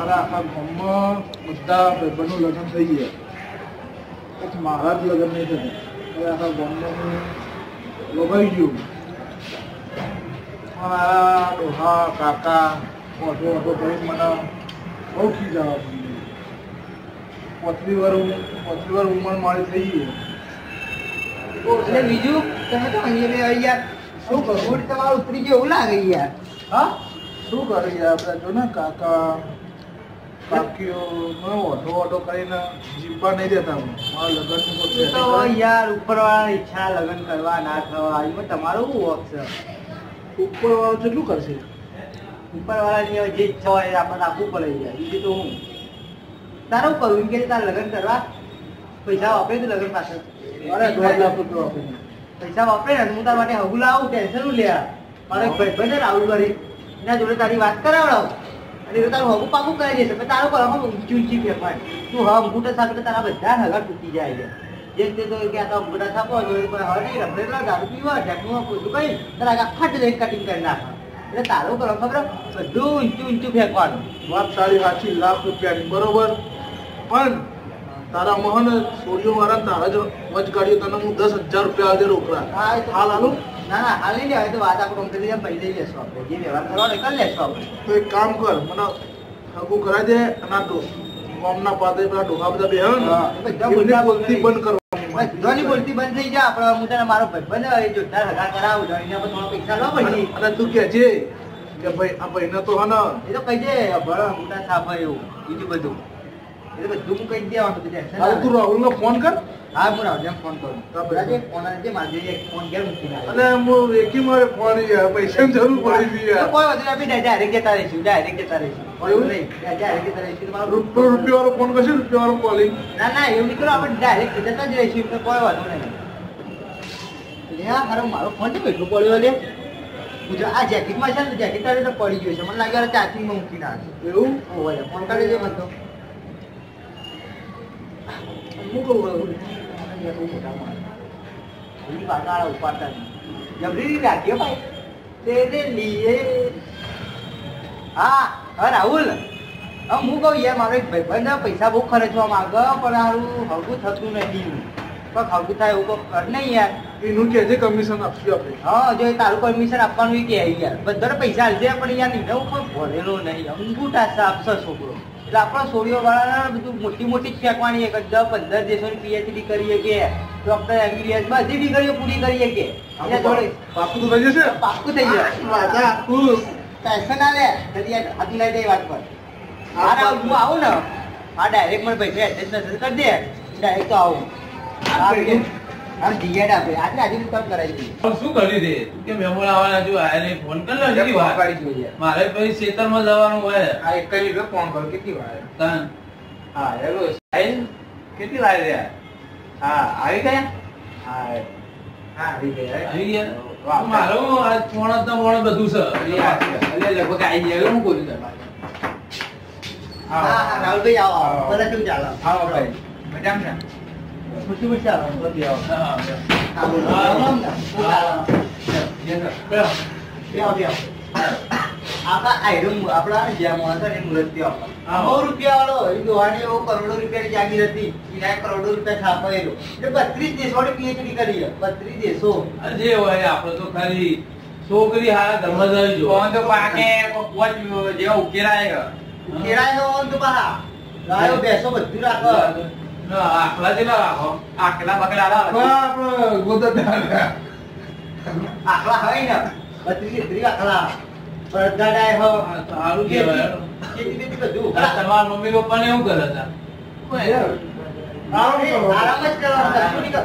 મારા આખા ગામમાં બધા ભાઈબંધનું લગ્ન થઈ ગયા. પછી મારા જ લગ્ન નહીં થતા. હવે આખા ગામમાં લોભાઈ ગયું. મારા ડોહા કાકા ઓઢો ઓઢો કરીને મને બહુ ખીજાવા પોતલી વાર પોતલી વાર ઉંમર મારી થઈ ગઈ. એટલે બીજું તમે તો અહીંયા યાર શું કરું તમારું ઉતરી ગયું? એવું લાગે યાર. હા? શું કરે યાર? આપણે જો ને કાકા કાકીઓ ઓઢો ઓઢો કરીને જીવવા નહીં દેતા મારા લગ્નનું તો યાર ઉપરવાળાની ઈચ્છા લગ્ન કરવા ના થવા. એમાં તમારો શું વોક છે? ઉપર વાળો કેટલું કરશે? ઉપરવાળાની જે ઈચ્છા હોય પડે યાર. બીજું તો હું? તારું એમ કે તારે લગ્ન કરવા? પૈસા વાપરે તો લગ્ન પાછળ અરે દોઢ લાખ રૂપિયા આપીને પૈસા વાપરે ને હું તારા માટે હગું લાવું ટેન્શનનું લે. મારે ભાઈ ભાઈ છે રાહુલ કરી એના જોડે તારી વાત કરાવડાવ. અને તારું હગું પાકું કરી છે પછી તારું કરવામાં ઊંચી ઊંચી ફેંકવાની તું હા અંગૂઠા સાથે તારા બધા હગા તૂટી જાય છે. જે તે તો કે આ તો અંગૂઠા છાપો હવે નહીં રમડેલા દારૂ પીવા ઢેકનું પૂછું કઈ તારા આખા જ કટિંગ કરી નાખે. એટલે તારું કરો ખબર બધું ઊંચું ઊંચું ફેંકવાનું. વાત સારી સાચી લાખ રૂપિયાની બરોબર? પણ તારા મહન સોડિયો મારા તારા જ વચ કાઢ્યો તને હું દસ હજાર રૂપિયા આજે રોકડા. હા હાલ હાલું. ના ના હાલ નહીં લેવાય તો વાત આપણે કંપની લઈને પૈસા લેશું આપણે. જે વ્યવહાર કરવાનો કરી લેશું આપણે. તો એક કામ કર મને હગું કરાવી દે અને આ ગામના પાદરે પેલા ડોહા બધા બેહે હા, એ બધા એમની બોલતા બંધ બસ કરવાની ધોની બોલતી બંધ થઈ જાય આપણે હું તને મારો ભાઈબંધ હોય, જોરદાર હગા કરાવું એના પર થોડા પૈસા લો પછી. અને તું કે છે કે ભાઈ આ ભાઈને તો હા એ તો કહી દે ભણ મોટા છાપ એવું બીજું બધું. એ તો બધું હું કહી દેવાનું બધું તું. રાહુલને ફોન કર. હા હું રાવજાને ફોન કરું. બરાબર? ફોન છે, મારે એક ફોન ઘેર. અને હું એકી મારે ફોન પૈસાની જરૂર પડી યાર. કોઈ વાંધો direct જતા રહીશું direct જતા રહીશું. એવું? નહીં, direct જતા રહીશું રૂપિયો રૂપિયો વાળો ફોન કરશે રૂપિયા વાળો કોલિંગ ના ના એવું નીકળો આપણે ડાયરેક્ટ જતા જ રહીશું કોઈ વાંધો નહીં. હા હારો મારો ફોન છે કેટલું પડ્યો લે. આ જેકેટમાં છે ને જેકેટ તારે તો પડી ગયું છે. મને લાગે ચાર્જિંગમાં મૂકી નાખે એવું? ફોન કરે છે મને તો. હું કહું રાહુલ એની પાછળ ઉપાડતા નહીં. જબરી ભાઈ તેને લીએ હા હા રાહુલ હા હું કહું યાર મારો એક ભાઈબંધ પૈસા બહુ ખર્ચવા માંગે પણ હારું હગું થતું નથી પણ હગું થાય એવું કોઈ કર નહીં યાર એનું કે છે કમિશન આપશું આપણે હા જો એ તારું પરમિશન આપવાનું કે યાર બધા પૈસા આલજે પણ યાર નીને ઉપર ભરેલો નહીં અંગૂઠા આપશે છોકરો એટલે આપણા સોડિયો વાળાના બધું મોટી મોટી ફેંકવાની એક દસ પંદર દેશોની પીએચડી કરીએ કે ડોક્ટર એમબીબીએસ બધી ડિગ્રીઓ પૂરી કરીએ કે. પાકું થઈ જશે? થઈ ખુશ ટેન્શન ના લે. જલ્દી આ લઈ દે વાત પર. મારે હું આવું ને. આ ડાયરેક્ટ મને પૈસા એડજસ્ટ કરી દે. ડાયરેક્ટ તો આવું. આ બીજું આપે. આજે આજે કામ કરાવી શું કરી દે? તું કે આવવાના જો ફોન કર લે કેટલી વાર મારે પછી ખેતરમાં જવાનું હોય. આ એક ફોન કરો. કેટલી વાર? તન. હા હેલો આઈ કેટલી વાર રહ્યા હા આવી ગયા? હા હા આવી ગયા. આવી ગયા? મારો આ ફોન જ ફોન બધું છે. એટલે લગભગ આવી ગયા. હું બોલું તમે હા. હા રાહુલભાઈ આવો આવો. ભલે કેવું ચાલે? આવો ભાઈ. મજામાં આપણા જ્યાં માણસો ને મૃત્યુ. સો રૂપિયા વાળો એ એવો કરોડો રૂપિયાની જાગીર હતી કરોડો રૂપિયા છાપાયેલો એટલે બત્રીસ દેશોની પીએચડી કરી બત્રીસ દેશો જે હોય આપણે તો ખાલી છોકરી હા ધર્મ જો તો પાકે પોચ જેવા ઉકેલાય કેળાનો તો બહાર ગાયો ભેંસો બધું રાખો ના, આખલા જેટલા રાખો આકલા બકલા લાવો આપણે હોય ને બત્રીસ પડદાડાય હો સારું કહેવાય. ખેતી બેતી બધું મમ્મી પપ્પાને એવું કરે હતા આરામ જ કરવાનું.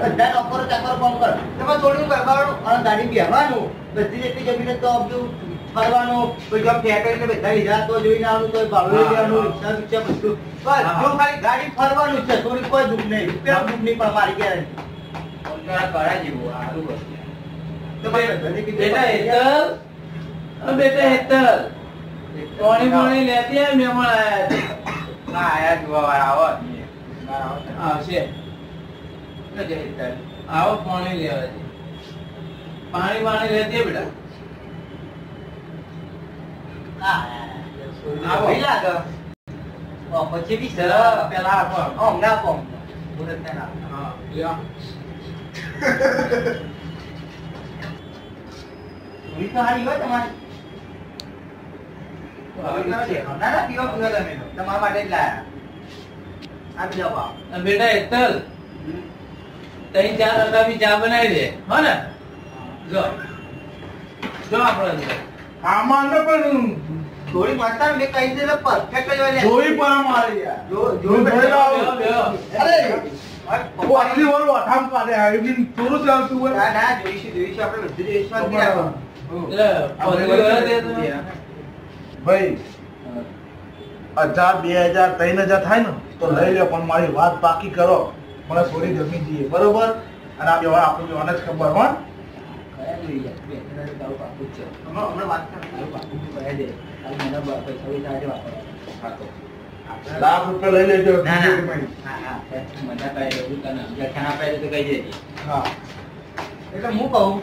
બધા નોકરો ચાકરો કામ કર તમે થોડું કરવાનું અને દાડી બેહવાનું બધી જેટલી જમીન તો બધું ફરવાનું કોઈ જો ફેંકે એટલે બધા લીધા તો જોઈને આવવાનું તો ભાડું લેવાનું રિક્ષા રિક્ષા બધું. બસ જો ખાલી ગાડી ફરવાનું છે થોડી કોઈ દુઃખ નહીં. રૂપિયા દુઃખ નહીં પણ મારી ગેરંટી બેટા બેટા પાણી પાણી લેતી આય પછી બી સર પેલા આપો. ઓ, હમણાં આપો. ના. હા લ્યા. પૂરી ના, ના, તમે તમારા માટે જ લાયા. આપી. અને બેટા રકાબી ચા બનાવી દે હો ને જો જો આપણે. આમાં ને પણ મેં કહી દીધું જ જો-. અરે આટલી વાર વાઠામ હોય. ના, ના, જોઈશું, જોઈશું. આપણે બધું જોઈશું. ભાઈ હજાર બે હજાર ત્રણ હજાર થાય ને તો લઈ લે પણ મારી વાત બાકી કરો. મને થોડી જમી જઈએ. બરોબર? અને આ વ્યવહાર આપણું જોવાને જ ખબર હોય. લાખ રૂપિયા લઈ લેજો. એટલે હું કહું.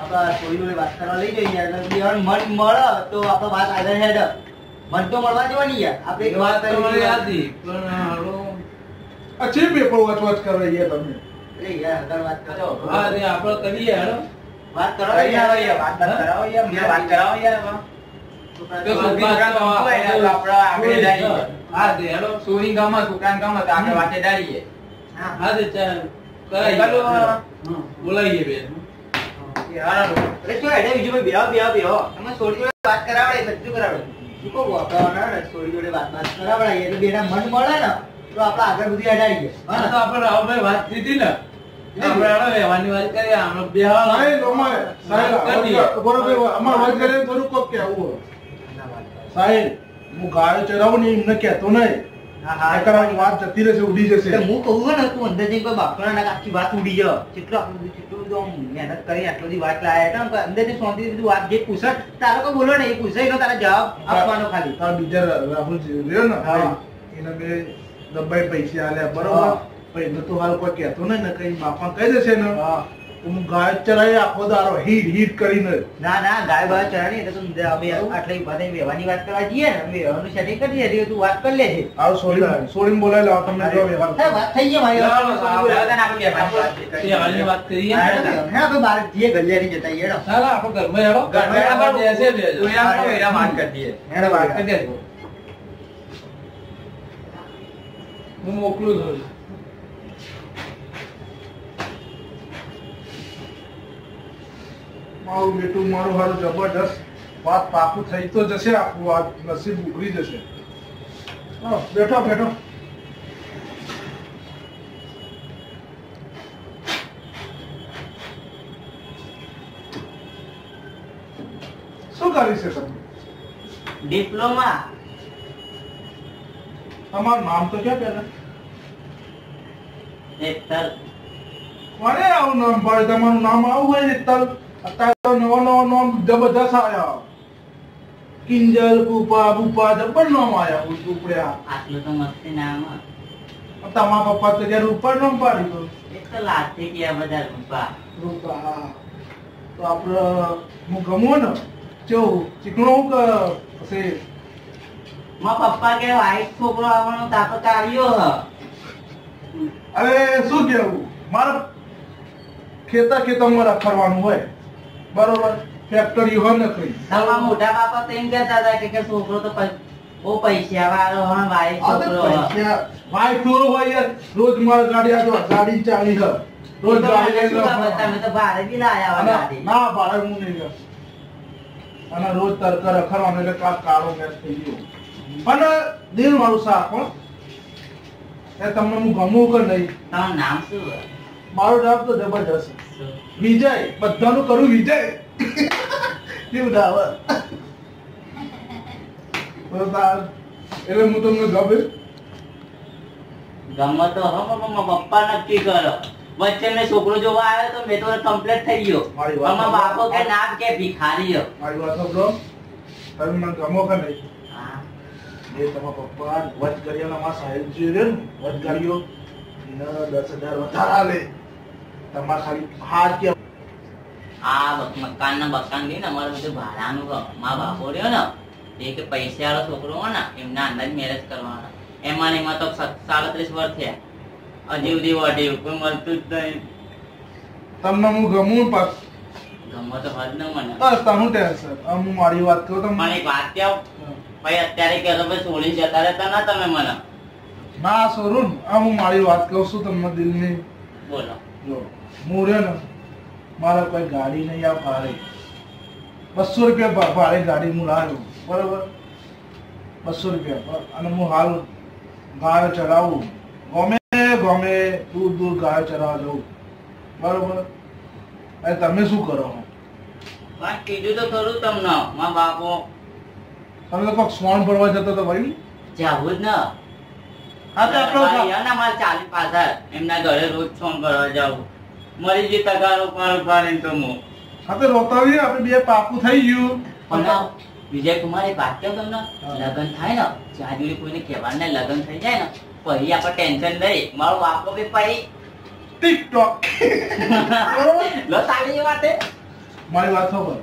આપણે વાત કરવા લઈ જઈએ મન મળે તો આપણે વાત આગળ હેડ. મન તો મળવા જવાની યાર. આપણે વાત તમારી હતી. પણ છે પેપર વચ વચ કરવા ગયા તમે. એટલે યાર આગળ વાત કરો. હા તે આપણે કરીએ હાલો. વાત કરો કરાવી આવો યાર, વાત કરાવો યાર, વાત કરાવો યાર, વાત બોલાવીએ બેન. હેડે કરાવડે બધું કરાવડે શું વાપરવાના ને? સોરી જોડે વાત વાત એટલે બેના મન મળે ને તો આપણે આગળ બધી હેડાડીએ હા તો આપણે રાહુલભાઈ વાત કીધી ને. આપણે વાત કરીએ આપણે બે હાલો. સાહેબ અમારે સાહેબ વાત કરીએ. બરોબર અમારે વાત કરીને થોડું કોક કહેવું સાહેબ હું ગાયો ચરાવું ને એમને કહેતો નહીં. વાત જતી રહેશે ઉડી જશે. હું કહું ને તું અંદર જઈને કોઈ બાપરા ના આખી વાત ઉડી જાવ કેટલો કેટલું બધું મહેનત કરી આટલી બધી વાત લાયા હતા અંદરથી શાંતિ દીધું વાત. જે પૂછે તારો કોઈ બોલો ને એ પૂછે એનો તારા જવાબ આપવાનો ખાલી. બીજા રાહુલ રહ્યો ને હા. એને બે દબાઈ પૈસા આલ્યા બરોબર? પછી એને તો હાલ કોઈ કહેતો નહીં ને કઈ બાપા કહી દેશે ને હું ગાય ચરાઈ આખો દારો હીટ હીટ કરીને ના ના ગાય બાય ચરાની એટલે તું અમે આટલી બધા વ્યવહારની વાત કરવા જઈએ ને અમે વ્યવહારનું સેટિંગ કરી દઈએ એટલે તું વાત કરી લેજે આવ સોરી સોરી બોલાવી લાવો તમને જો વ્યવહાર વાત થઈ ગઈ ભાઈ આપણે આપણે વાત કરીએ. આપણે બહાર જઈએ ગલિયારી જતા હેડો ચાલો આપણે ઘરમાં હેડો ઘરમાં આપણે બેસીએ બે જણ. તું યાર કોઈ એના વાત કરી દઈએ. હેડો વાત. કરી દેજો. હું મોકલું છું મારું બેટું મારું હાલ જબરજસ્ત વાત પાકું થઈ તો જશે આપણું આ નસીબ ઉઘરી જશે. બેઠો બેઠો. શું કરી છે તમે ડિપ્લોમા તમારું નામ તો ક્યાં પેલા હેતલ કોને આવું નામ પાડે તમારું નામ આવું હોય ને તલ અત્યારે તો નવો નવો નામ જબરદસ્ત આવ્યા. કિંજલ પુપા બુપા જબર આવ્યા આયા ઉપડ્યા. આટલું તો મસ્ત નામ તમારા પપ્પા તો જયારે ઉપર નોમ પાડી એક તો લાગતી ગયા બધા રૂપા. રૂપા. તો આપડે હું ગમું ને? કેવું ચીકણો કે પછી મારા પપ્પા કે વાઈટ છોકરો આવવાનો તાપત આવ્યો અરે શું કેવું? મારે ખેતર ખેતરમાં ફરવાનું હોય. બરોબર. ફેક્ટરી હોય ને કઈ. તમારા મોટા બાપા તો એમ કહેતા હતા કે છોકરો તો ઓ પૈસા વાળો હા ભાઈ છોકરો ભાઈ છોરો હોય યાર. રોજ મારે ગાડી આ ગાડી ચાલી છે. રોજ તો ગાડી શું ખબર, તમે તો ભાડે બી લાયા અને ગાડી. ના ભાડે હું નહીં ગયો અને રોજ તડકા રખડવાનું એટલે કા કાળો મેચ થઈ ગયો. પણ દિલ મારું પણ એ તમને હું ગમું કે નહીં? તમારું નામ શું મારું જવાબ તો જબરજસ્ત? વિજય બધાનું કરું વિજય. કેવું આવે. એટલે હું તમને ગમે. ગમે તો હમ પપ્પા નક્કી કરો. વચ્ચે મેં છોકરો જોવા આવ્યો તો મેં તો કમ્પ્લીટ થઈ ગયો. મારી બાપો કે નામ કે ભિખારી. મારી વાત સાંભળો. તમે મને ગમો કે નહીં? હા. એ તમારા પપ્પા વચ કર્યો અમારા સાહેબ જે રે ને વચ કર્યો. દસ હજાર વધારે આલે. તમારે ખાલી આ બક- મકાન ના બકાન લઈને અમારે બધું ભાડાનું હ. બાપો રહ્યો ને એ કે પૈસા વાળો છોકરો હોય ને એમના અંદાજ મેરેજ કરવાના. એમાં એમાં તો સાડત્રીસ વર્ષ થયા. હજી સુધી વઢ્યું કોઈ મળતું જ નહીં. તમને હું ગમું પાસ ગમો તો હદ ન મને. બસ તાનું ટેન્શન હું મારી વાત પણ તમને. એક વાત કહો ભાઈ અત્યારે કહેતો ભાઈ છોડીને જતા રહેતા ના તમે મને. ના સોરું હું મારી વાત કહું છું તમને દિલની. બોલો. જો. હું રહ્યો ને મારે કોઈ ગાડી નહીં આ ભાડે. બસો રૂપિયા ભાડે ગાડી હું લાવ્યો. બરોબર? બસો રૂપિયા અને હું હાલ ગાયો ચલાવું ગમે ગમે દૂર દૂર ગાયો ચરાવવા જવું બરોબર? અને તમે શું કરો? પણ કીધું તો ખરું તમને મા બાપો. તમે તો સોન ભરવા જતો તો ભાઈ જાવું જ ને. હા તો આપણો મારે યાર ના મારે ચાલી પાછળ. એમના ઘરે રોજ ફોન ભરવા જાવું. મરી ગઈ તગારો પાર પાડીને તો હું હા રોતા રોતાવી આપણે બે પાપું થઈ ગયું. પણ વિજય કુમાર એક વાત કહું તમને. લગ્ન થાય ને જ્યાં કોઈને કહેવાનું ને લગ્ન થઈ જાય ને પછી આપણે ટેન્શન નહીં. મારો બાપો બી પછી ટિકટોક લો તારી એ વાત. મારી વાત ખબર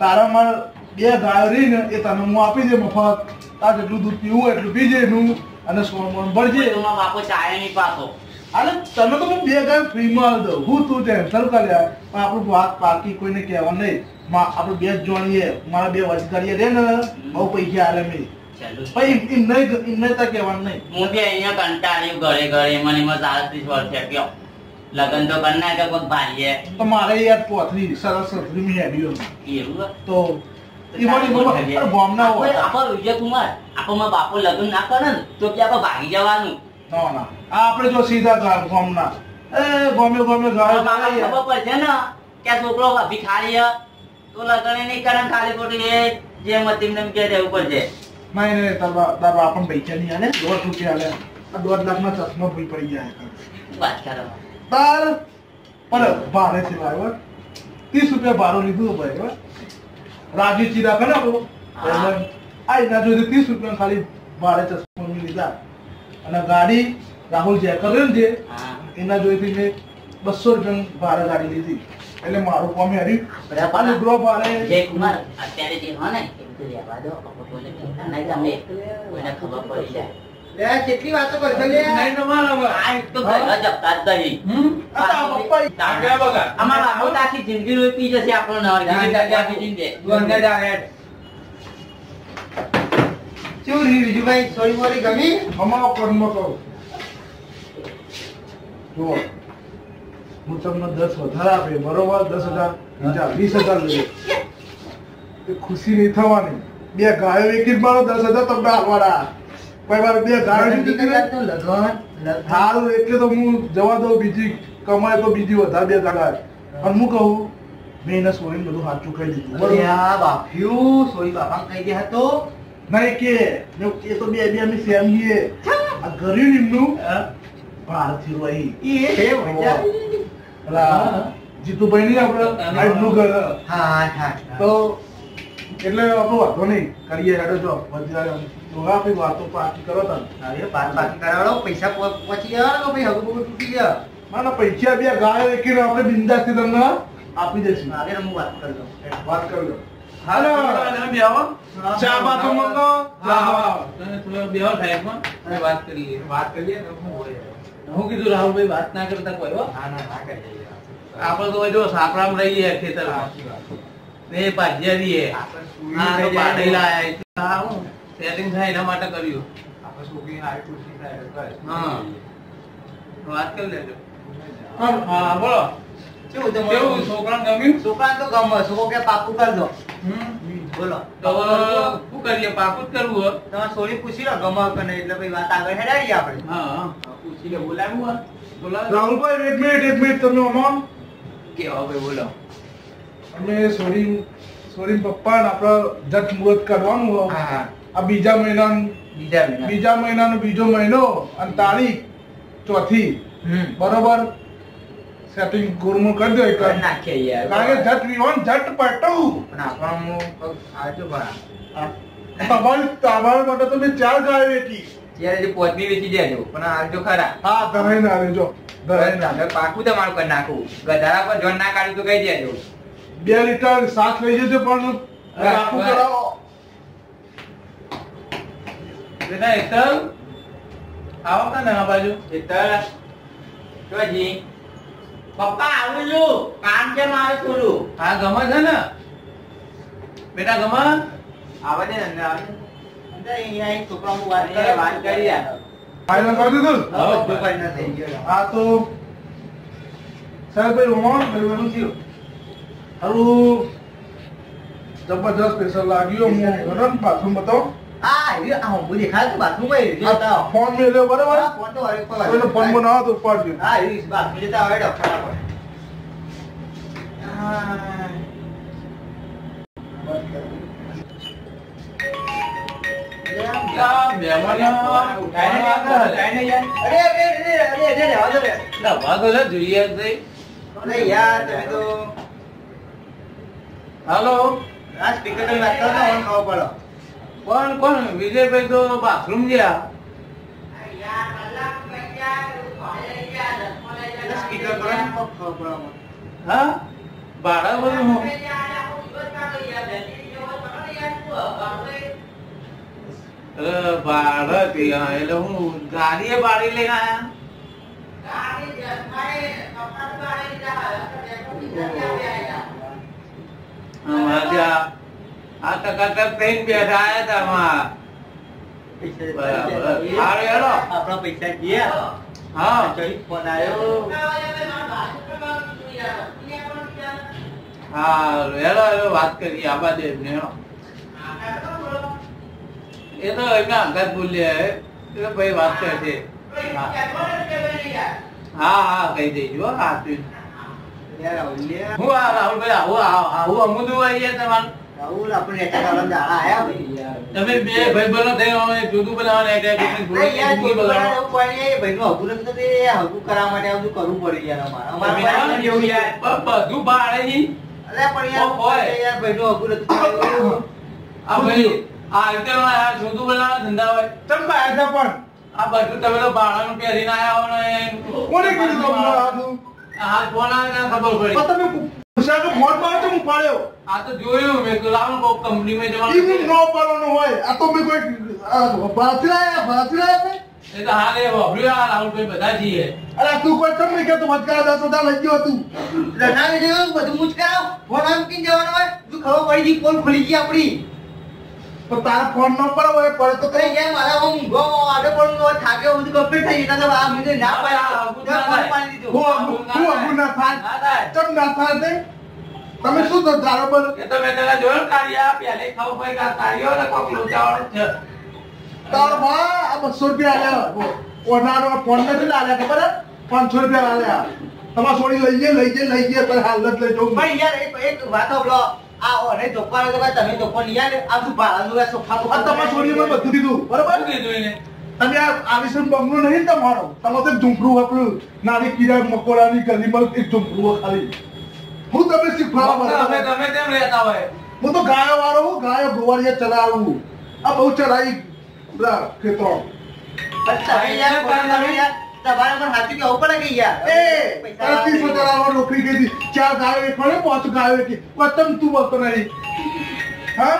તારા માર બે ગાયો રહી ને એ તને હું આપી દે મફત. તાર જેટલું દૂધ પીવું એટલું પીજે એનું અને સોન મોન ભરજે. બાપો ચાય નહીં પાછો. અરે તમે તો હું બે ગાયો ફ્રીમાં દઉં. હું તું ટેન્શન કર્યા પણ આપણું વાત પાકી કોઈને કહેવા નહીં. મા- આપણે બે જોણીએ. મારા બે વચગાડીએ રે ને. બહુ પૈસા આવે મેં. પછી એમ કહેવાનું નહીં. હું બી અહીંયા કંટાળ્યું ઘરે ઘરે. મને એમાં સાડત્રીસ વર્ષ થયા. ગયો લગ્ન તો કરી નાખે કોઈ ભાઈએ. તો મારે યાર પોથરી સરસ સથરી મેં હેડ્યો એવું? તો આપણે- વિજય કુમાર આપણો બાપો લગ્ન ના કરે ને તો કે આપણે ભાગી જવાનું. ના ના. આપણે જો સીધા ગામ ગામના. એ ગમે ગમે ગાયો. ખબર પડશે ને કે છોકરો ભિખારી તો લગ્ન એ નહીં કરે ખાલી ખોટી એ જે મતિમ ને કે રહેવું પડશે. નહીં નહીં તાર તાર બાપાને પૈસા નહીં આલે. દોઢ રૂપિયા આલે. આ દોઢમાં ચશ્મા ભૂલ પડી ગયા વાત કરો? તાર પણ ભાડે થી લાવ્યો ત્રીસ રૂપિયા ભાડું લીધું ભાઈ. રાજી ચીરા કરે. આ એના જોડે ત્રીસ રૂપિયા ખાલી ભાડે ચશ્મા લીધા. અને ગાડી રાહુલ જે કર્યો ને જે એના જોઈથી મેં બસો રૂપિયા ભારે ગાડી લીધી. એટલે મારું કોમ હેરી. અને ગ્રો ભાડે કુમાર અત્યારે જે હોય ને એ રહેવા દો આપણે કોઈને કહેતા નહીં તમે કોઈને ખબર પડી જાય. કેટલી વાતો કરશો લે નહીં તો આ તો ઘરે જપતા જ નહીં હમ? આ તારા પપ્પા તાંગ્યા બગા. અમારા બાપો આખી જિંદગી રોપી જશે આપણો નવર. શું રહ્યું વિજુભાઈ સોરી મોરી ગમી? અમારો કર્મ કહું. જુઓ. હું તમને દસ વધારે આપે બરોબર? દસ હજાર બીજા વીસ હજાર લઈ એ ખુશી નહીં થવાની. બે ગાયો એક જ મારો દસ હજાર તમને આપવાના. કોઈ વાર બે ગાયો. સારું એટલે તો હું જવા દઉં બીજી કમાય તો બીજી વધારે બે ગાય પણ હું કહું મેં એને સોરીને બધું સાચું કહી દીધું બાપ્યું સોરી બાપા કહી દે હતો નહીં કે એ તો બે બે અમે સેમ છીએ આ ગરીબ એમનું બહારથી રહી એ મજા જીતુભાઈ ની આપણે આટલું હા હા તો એટલે આપણો વાંધો નહીં. કરીએ હેડો જો. જોવા આપણી વાતો પાકી કરો તમે. અરે બાર કરાવડો. પૈસા પછી પહોંચી તો ભાઈ હગુ બગું તૂટી ગયા. મારા પૈસા બે ગાય વેકીને આપણે બિંદાસથી તમને આપી દઈશું. આગળ હું વાત કરી દઉં વાત કરી દઉં હાલો. ચા હા, બાતો. તમે થોડો બેહો સાહેબમાં. અને વાત કરીએ. વાત કરીએ તો શું હોય? હું કીધું રાહુલભાઈ વાત ના કરતા કોઈ. આપણે તો જો સાપરામાં રહીએ ખેતર ને ભાજ્યા રહીએ. તો હું સેટિંગ થાય એના માટે કર્યું. હા. વાત કરી લેજો. હા બોલો. કેવું? કેવું? છોકરાને ગમ્યું? છોકરાને તો ગમે છોકરો કે પાકું કરજો હમ? બોલો. તો શું કરીએ? પાકું જ કરવું તમે સોરી પૂછી લો ગમો કે નહીં એટલે ભાઈ વાત આગળ હેડાડીએ આપણે. હા હોય? રાહુલભાઈ એક મિનિટ એક મિનિટ તમે અમામ કેવા ભાઈ બોલો. અમે સોરી સોરી પપ્પા આપણો જટ મુહૂર્ત કરવાનું હોય. આ બીજા મહિનાનું બીજા મહિના બીજા મહિનાનો બીજો મહિનો અને તારીખ ચોથી. હમ. બરોબર? સેટિંગ ગુરમું કરી દો એક નાખીએ યાર. કારણ કે જટ વિવાન જટ પટવું પણ આપણને હું આજો ભરા તમારી તમારા માટે તો મેં ચાર ગાય વેચી ત્યારે જે પોતની વેચી દેજો પણ આવજો ખરા. હા ધરાઈ ના રેજો ધરાઈ ના હવે પાકું તમારું કરી નાખું. ગધારા પર જોન ના કાઢ્યું તો કહી દેજો બે લીટર સાથ લઈ જજો પણ રાખું કરાવો. બેટા હેતલ આવો ને આ બાજુ. હેતલ જોજી પપ્પા આવું છું. કામ કેમ આવે થોડું હા ગમે છે ને? બેટા ગમે આવે છે ને અંદર આવે છે? અંદર અહીંયા એક છોકરાનું વાત કરે વાત કરી યાર કરી દીધું? હવે બધું final થઈ ગયું. આ તો રોમણ મેળવેલું થયું. હારું. જબરજસ્ત સ્પેશિયલ લાગ્યો. હું ગરમ પાછું બતાવો. હા આ હું દેખાય તો બાથરૂમમાં બરાબર? ફોન તો ફોન તો ઉપાડજો. હા એ બાથરૂમ જતા હા. આ છે હાલો? સ્પીકર તો મને ખબર પડે. કોણ કોણ? વિજયભાઈ તો બાથરૂમ ગયા. હા. ભાડા બધું હું? ભાડા ત્યાં એટલે હું ગાડીએ બાળી લઈને ત્યાં આ ટકાટક થઈને બેઠા આયા તા. બરાબર. આપણા પૈસા ગયા હા જઈ ફોન આવ્યો હા હેલો વાત કરી આબા દેવ ને એ તો એમના અંગત બોલ્યા ભાઈ વાત કરે હા હા હા કહી દેજો હો, હા આ રાહુલભાઈ આવું આવું અમુદું આવીએ તમારું તમે બે ભાઈ બનો એક જુદું બનાવવાનું એક એક એક જોડે નહીં યાર, જિંદગી કોઈ બગાડો. બનાવે એવું કોઈ નહીં. એ ભાઈનું હગું નથી હગું કરવા માટે આ બધું કરવું પડે યાર અમારે. અમારે તમે પાસે કેવું યાર? બ- બધું બાળે નહીં. પણ યાર, ઓ, હોય. હગું નથી આ ભાઈ આ રીતે આ જુદું બનાવવા ધંધા હોય ચમ બહાર પણ આ બધું તમે તો બાળાનું પહેરીને આયા હો કોને કીધું તમને આ ને ખબર પડી તમે પૂછ્યા કે ફોન પર તો હું પાડ્યો આ તો જોયું મેં તો લાવો ને કોક કંપનીમાં જવાનું બી નો પાડવાનું હોય. આ તો મેં કોઈ આ બાથરાયા બાથરાયા એ તો હાલ એ વાપર્યું આ રાહુલભાઈ બધા છીએ. અરે તું કોઈ ચમ કે તું વચકા દસ હજાર લઈ ગયો તું. લડાવી દેવું, બધું મૂંઝ કરાવ. ફોન આમ કીને જવાનું હોય, બધું ખબર પડી ગઈ, પોલ ખુલી ગઈ આપણી. પણ તારા ફોન નો પડે હોય પડે તો કઈ એ મારા હું ઊંઘો, આડો પણ હોય, થાક્યો, થઈ ગયું. આ મેં ના પાડી. ત્યાં ફોન પાડી દીધો. હું હું ના થાય. ના ના તમે શું તો ધારો પર એ તો મેં તને જોયું ને કાળિયા, પહેલે ખાવ ભાઈ કા આ ને કોક લોચાવાળો છે. તાર બા આ બસો રૂપિયા આલ્યા ઓનારો ફોન નથી આલ્યા ખબર હે? પાંચસો રૂપિયા આલ્યા તમારે છોડી લઈ ગયે લઈ ગયે લઈ ગયે પર હાલત લઈ જવું ભાઈ યાર એક એક વાત બોલો આ ઓને ધોપાનો તો તમે ધોકો નહીં યાર. આ ભાડાનું આ સોફા આ તમારે મેં બધું દીધું બરોબર શું કીધું એને? તમે આ આલિશાન બંગલો નહીં તમારો તમે તો એક ઝૂંપડું આપણું નાની કીડા મકોડાની ગલીમાં એક ઝૂંપડું ખાલી હું તમે શીખવાડવા તમે તમે તેમ રહેતા હોય? હું તો ગાયો વાળો હું ગાયો ગોવાળિયા ચલાવું. આ બહુ ચલાવી બધા ખેતરો. તમારા પર હાથી કહેવું પડે કે યાર. એ ત્રીસ હજાર આવવા નોકરી કરી ચાર ગાયો એક મળે પાંચ ગાયો એક. તું બોલતો નહીં. હા?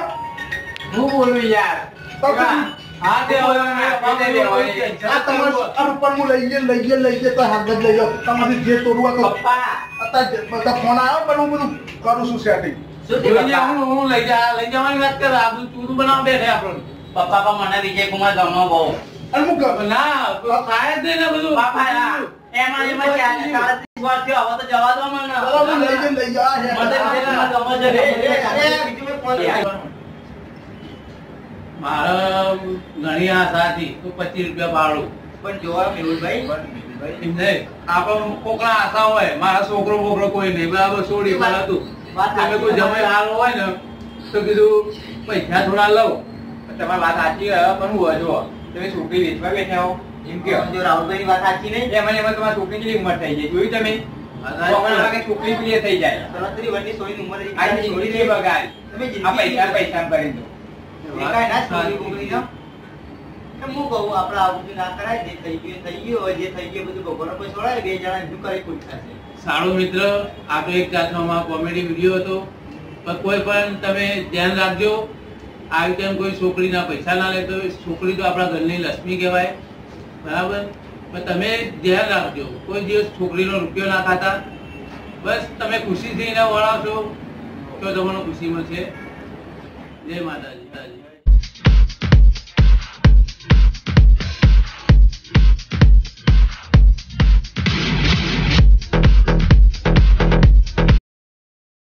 હું બોલું યાર. તમારે જ લઈ જાઓ. તમારી જે તોડવું બધા ફોન આવ્યો પણ હું બધું કરું છું સેટિંગ? હું લઈ જા લઈ જવાની વાત કરે આ બધું ચૂરું બનાવવા બેઠે આપણને પપ્પા મને વિજય કુમાર ગમો બહુ. અને હું કરું ના થાય જ ને બધું. બાપા એમાં એમાં ચાલે- સાડત્રીસ વર્ષ થયો, હવે તો જવા દો મને. લઈ જઈને લઈ જા. મને વિજય છે, અરે, ગમો છે. અરે, અરે, બીજું કોઈ ફોન યાર. મારે ઘણી આશા હતી તો પચીસ રૂપિયા ભાડું. પણ જોવા મેહુલભાઈ એમ નહીં. આપણે કોકના આશા હોય મારા છોકરો બોકરો કોઈ નહીં. બરાબર છોડી પણ હતું. તમે કોઈ જમાઈ હાલ હોય ને તો કીધું પૈસા થોડા લઉં. તમારી વાત સાચી પણ હું હોય જો તમે છોકરી વેચવા બેઠા હો. એમ કે. જો રાહુલભાઈની વાત સાચી નહીં એમાં એમાં તમારી છોકરી કેટલી ઉંમર થઈ જાય? જોયું તમે? છોકરી પેલી થઈ જાય. સોળની ઉંમર પૈસા પૈસા કરી દો હું કહું આપણે આ ના કરાય જે થઈ ગયું થઈ ગયું હોય જે થઈ ગયું બધું ભગવાન પર છોડાય બે જણા શું કરી કોઈ થશે સારું મિત્ર આ એક જાતનો કોમેડી વીડિયો હતો. પણ કોઈ પણ તમે ધ્યાન રાખજો આવી તેમ કોઈ છોકરીના પૈસા ના લેતો છોકરી તો આપણા ઘરની લક્ષ્મી કહેવાય. બરાબર? પણ તમે ધ્યાન રાખજો કોઈ દિવસ છોકરીનો રૂપિયો ના ખાતા. બસ તમે ખુશીથી એને વળાવશો તો તમને ખુશીમાં છે. જય માતાજી.